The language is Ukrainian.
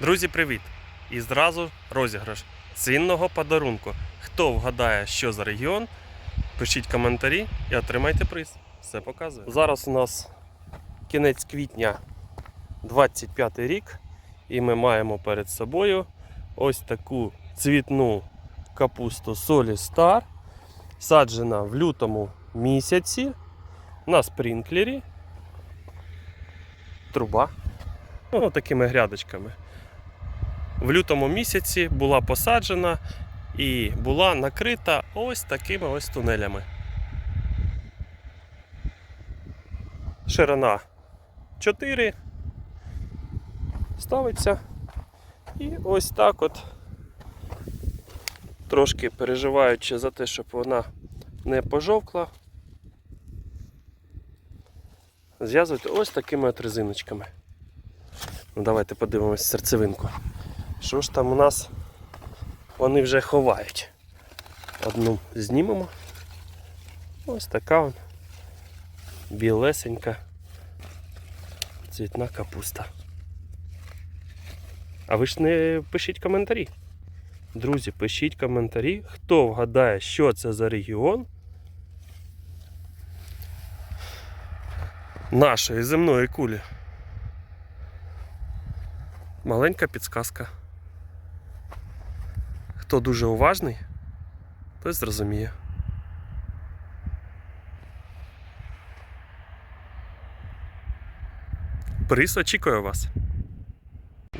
Друзі, привіт! І зразу розіграш цінного подарунку. Хто вгадає, що за регіон, пишіть коментарі і отримайте приз. Все показує. Зараз у нас кінець квітня 25 рік, і ми маємо перед собою ось таку цвітну капусту Солі Star, саджена в лютому місяці на спрінклері. Труба. Ну, такими грядочками в лютому місяці була посаджена і була накрита ось такими ось тунелями. Ширина 4 ставиться. І ось так от, трошки переживаючи за те, щоб вона не пожовкла, зв'язуєте ось такими от резиночками. Ну, давайте подивимось серцевинку. Що ж там у нас вони вже ховають? Одну знімемо. Ось така вон білесенька цвітна капуста. А ви ж не пишіть коментарі. Друзі, пишіть коментарі, хто вгадає, що це за регіон нашої земної кулі. Маленька підсказка. Хто дуже уважний, той зрозуміє. Приз очікує вас.